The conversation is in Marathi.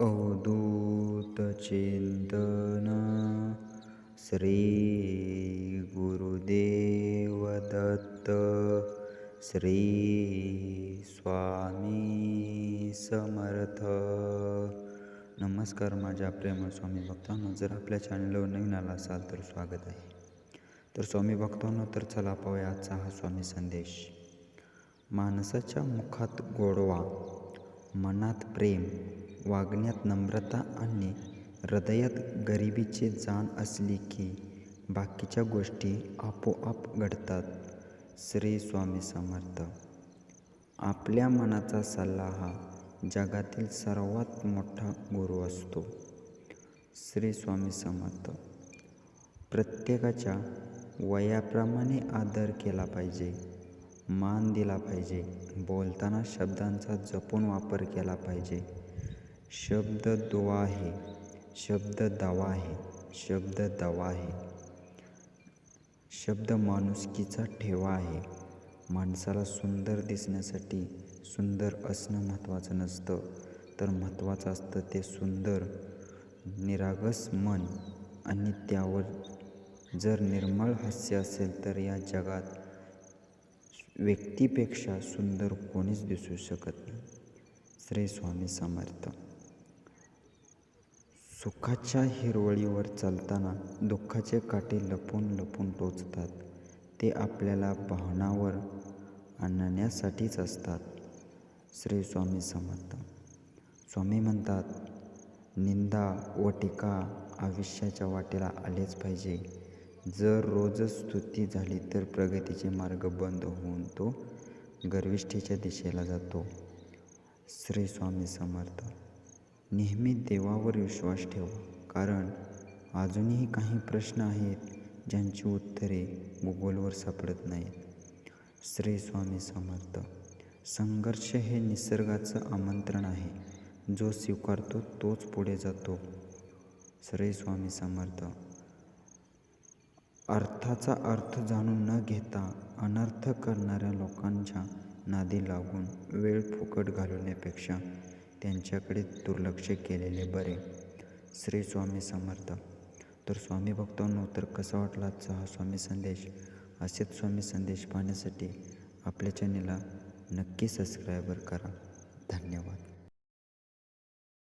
अवधूत चिंतन श्री गुरुदेव दत्त श्री स्वामी समर्थ। नमस्कार माझ्या प्रेम स्वामी भक्तांनो जर आपल्या चॅनलवर नवीन आला असाल तर स्वागत आहे. तर स्वामी भक्तांनो तर चला पाहूया आजचा हा स्वामी संदेश. माणसाच्या मुखात गोडवा मनात प्रेम. वागण्यात नम्रता आणि हृदयात गरिबीची जाण असली की बाकीच्या गोष्टी आपोआप घडतात. श्री स्वामी समर्थ. आपल्या मनाचा सल्ला हा जगातील सर्वात मोठा गुरु असतो. श्री स्वामी समर्थ. प्रत्येकाच्या वयाप्रमाणे आदर केला पाहिजे. मान दिला पाहिजे. बोलताना शब्दांचा जपून वापर केला पाहिजे. शब्द दुवा आहे शब्द दवा आहे शब्द दवा आहे शब्द माणुसकीचा ठेवा आहे. माणसाला सुंदर दिसण्यासाठी सुंदर असणं महत्त्वाचं नसतं. तर महत्त्वाचं असतं ते सुंदर निरागस मन आणि त्यावर जर निर्मळ हास्य असेल तर या जगात व्यक्तीपेक्षा सुंदर कोणीच दिसू शकत नाही. श्री स्वामी समर्थ. सुखाच्या हिरवळीवर चालताना दुःखाचे काटे लपून लपून टोचतात. ते आपल्याला भावनावर आणण्यासाठीच असतात. श्री स्वामी समर्थ. स्वामी म्हणतात निंदा व टीका आयुष्याच्या वाटेला आलेच पाहिजे. जर रोजच स्तुती झाली तर प्रगतीचे मार्ग बंद होऊन तो गर्विष्ठेच्या दिशेला जातो. श्री स्वामी समर्थ. नेहमी देवावर विश्वास ठेवा. कारण अजूनही काही प्रश्न आहेत ज्यांची उत्तरे गुगलवर सापडत नाहीत. श्री स्वामी समर्थ संघर्ष हे निसर्गाचं आमंत्रण आहे. जो स्वीकारतो तोच पुढे जातो. श्री स्वामी समर्थ अर्थाचा अर्थ जाणून न घेता अनर्थ करणाऱ्या लोकांच्या नादी लागून वेळ फुकट घालवण्यापेक्षा त्यांच्याकडे दुर्लक्ष केलेले बरे. श्री स्वामी समर्थ. तर स्वामी भक्तांनो तर कसा वाटला आजचा हा स्वामी संदेश? असेच स्वामी संदेश पाहण्यासाठी आपल्या चॅनेलला नक्की सबस्क्रायबर करा. धन्यवाद.